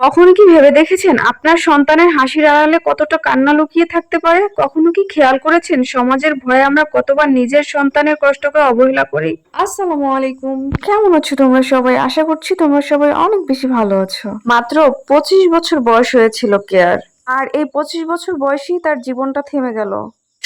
কখনো কি ভেবে দেখেছেন আপনার সন্তানের হাসির আড়ালে কতটা কান্না লুকিয়ে থাকতে পারে? কখনো কি খেয়াল করেছেন সমাজের ভয়ে আমরা কতবার নিজের সন্তানের কষ্টকে অবহেলা করি? আসসালামু আলাইকুম। কেমন আছো তোমরা সবাই? আশা করছি তোমরা সবাই অনেক বেশি ভালো আছো। মাত্র পঁচিশ বছর বয়স হয়েছিল কেয়ার। আর এই পঁচিশ বছর বয়সেই তার জীবনটা থেমে গেল।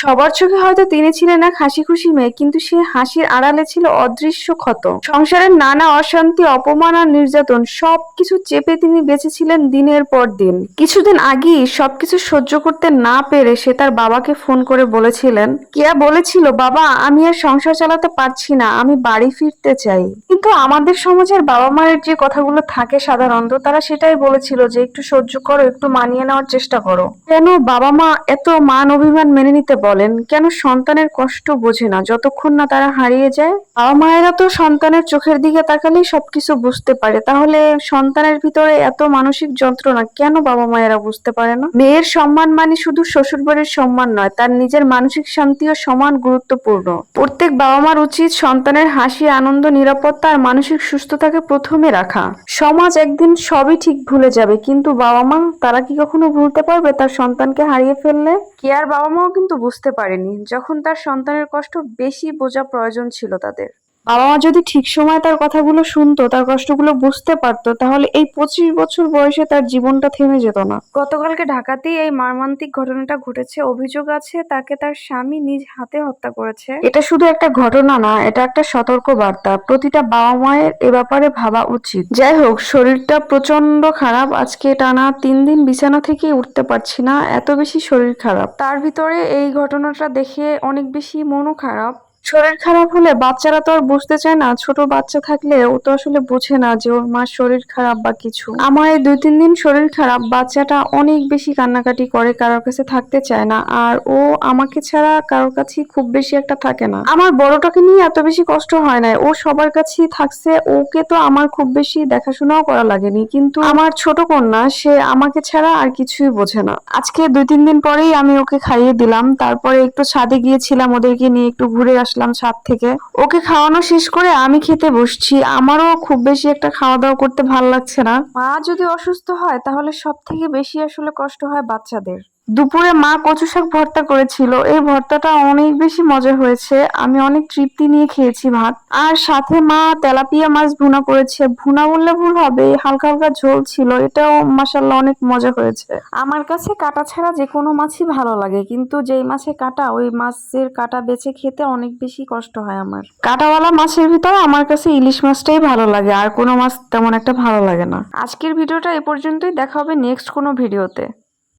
সবার চোখে হয়তো তিনি ছিলেন এক হাসি খুশি মেয়ে, কিন্তু সে হাসির আড়ালে ছিল অদৃশ্য ক্ষত। সংসারের নানা অশান্তি, অপমান আর নির্যাতন, সবকিছু চেপে তিনি বেঁচেছিলেন দিনের পর দিন। কিছুদিন আগেই সবকিছু সহ্য করতে না পেরে সে তার বাবাকে ফোন করে বলেছিলেন, কিয়া বলেছিল, বাবা, আমি আর সংসার চালাতে পারছি না, আমি বাড়ি ফিরতে চাই। কিন্তু আমাদের সমাজের বাবা মায়ের যে কথাগুলো থাকে সাধারণত, তারা সেটাই বলেছিল যে একটু সহ্য করো, একটু মানিয়ে নেওয়ার চেষ্টা করো। কেন বাবা মা এত মান অভিমান মেনে নিতে বলেন? কেন সন্তানের কষ্ট বোঝে না? যতক্ষণ না তারা হারিয়ে যায়? বাবা মায়েরা তো সন্তানের চোখের দিকে তাকালেই সবকিছু বুঝতে পারে। তাহলে সন্তানের ভিতরে এত মানসিক যন্ত্রণা কেন বাবা মায়েরা বুঝতে পারে না? মেয়ের সম্মান মানে শুধু শ্বশুর বাড়ির সম্মান নয়, তার নিজের মানসিক শান্তিও সমান গুরুত্বপূর্ণ। প্রত্যেক বাবা মার উচিত সন্তানের হাসি, আনন্দ, নিরাপত্তা আর মানসিক সুস্থতাকে প্রথমে রাখা। সমাজ একদিন সবই ঠিক ভুলে যাবে, কিন্তু বাবা মা তারা কি কখনো ভুলতে পারবে তার সন্তানকে হারিয়ে ফেললে? কেয়ার বাবা মাও কিন্তু বুঝতে পারেনি, যখন তার সন্তানের কষ্ট বেশি বোঝা প্রয়োজন ছিল তাদের। বাবা মা যদি ঠিক সময় তার কথাগুলো শুনতো তার কষ্টগুলো বুঝতে পারতো তাহলে এই পঁচিশ বছর বয়সে তার জীবনটা থেমে যেত না। গতকালকে ঢাকাতেই এই মর্মান্তিক ঘটনাটা ঘটেছে। অভিযোগ আছে তাকে তার স্বামী নিজ হাতে হত্যা করেছে। এটা শুধু একটা ঘটনা না এটা একটা সতর্ক বার্তা প্রতিটা বাবা মায়ের এ ব্যাপারে ভাবা উচিত। যাই হোক শরীরটা প্রচণ্ড খারাপ। আজকে টানা তিন দিন বিছানা থেকে উঠতে পারছি না এত বেশি শরীর খারাপ। তার ভিতরে এই ঘটনাটা দেখে অনেক বেশি মনও খারাপ। শরীর খারাপ হলে বাচ্চারা তো আর বুঝতে চায় না, ছোট বাচ্চা থাকলে ও তো আসলে বোঝে না যে ওর মার শরীর খারাপ বা কিছু। আমার এই দুই তিন দিন শরীর খারাপ, বাচ্চাটা অনেক বেশি কান্নাকাটি করে, কারোর কাছে থাকতে চায় না। আর ও আমাকে ছাড়া কারোর কাছে খুব বেশি একটা থাকে না। আমার বড়টাকে নিয়ে এত বেশি কষ্ট হয় না ও সবার কাছেই থাকছে, ওকে তো আমার খুব বেশি দেখাশোনাও করা লাগেনি। কিন্তু আমার ছোট কন্যা, সে আমাকে ছাড়া আর কিছুই বোঝে না। আজকে দুই তিন দিন পরেই আমি ওকে খাইয়ে দিলাম। তারপরে একটু ছাদে গিয়েছিলাম, ওদেরকে নিয়ে একটু ঘুরে আসলাম ছাদ থেকে। ওকে খাওয়ানো শেষ করে আমি খেতে বসছি। আমারও খুব বেশি একটা খাওয়া দাওয়া করতে ভালো লাগছে না। মা যদি অসুস্থ হয়, তাহলে সব থেকে বেশি আসলে কষ্ট হয় বাচ্চাদের। দুপুরে মা কচু শাক ভর্তা করেছিল। এই ভর্তাটা অনেক বেশি মজা হয়েছে। আমি অনেক তৃপ্তি নিয়ে খেয়েছি ভাত। আর সাথে মা তেলাপিয়া মাছ ভুনা করেছে। ভুনা বললে ভুল হবে, হালকা হালকা ঝোল ছিল। এটাও মাসাল্লাহ অনেক মজা হয়েছে। আমার কাছে কাটা ছাড়া যে কোনো মাছই ভালো লাগে, কিন্তু যেই মাছে কাটা, ওই মাছের কাটা বেছে খেতে অনেক বেশি কষ্ট হয় আমার। কাটাওয়ালা মাছের ভিতরে আমার কাছে ইলিশ মাছটাই ভালো লাগে, আর কোনো মাছ তেমন একটা ভালো লাগে না। আজকের ভিডিওটা এ পর্যন্তই। দেখা হবে নেক্সট কোনো ভিডিওতে।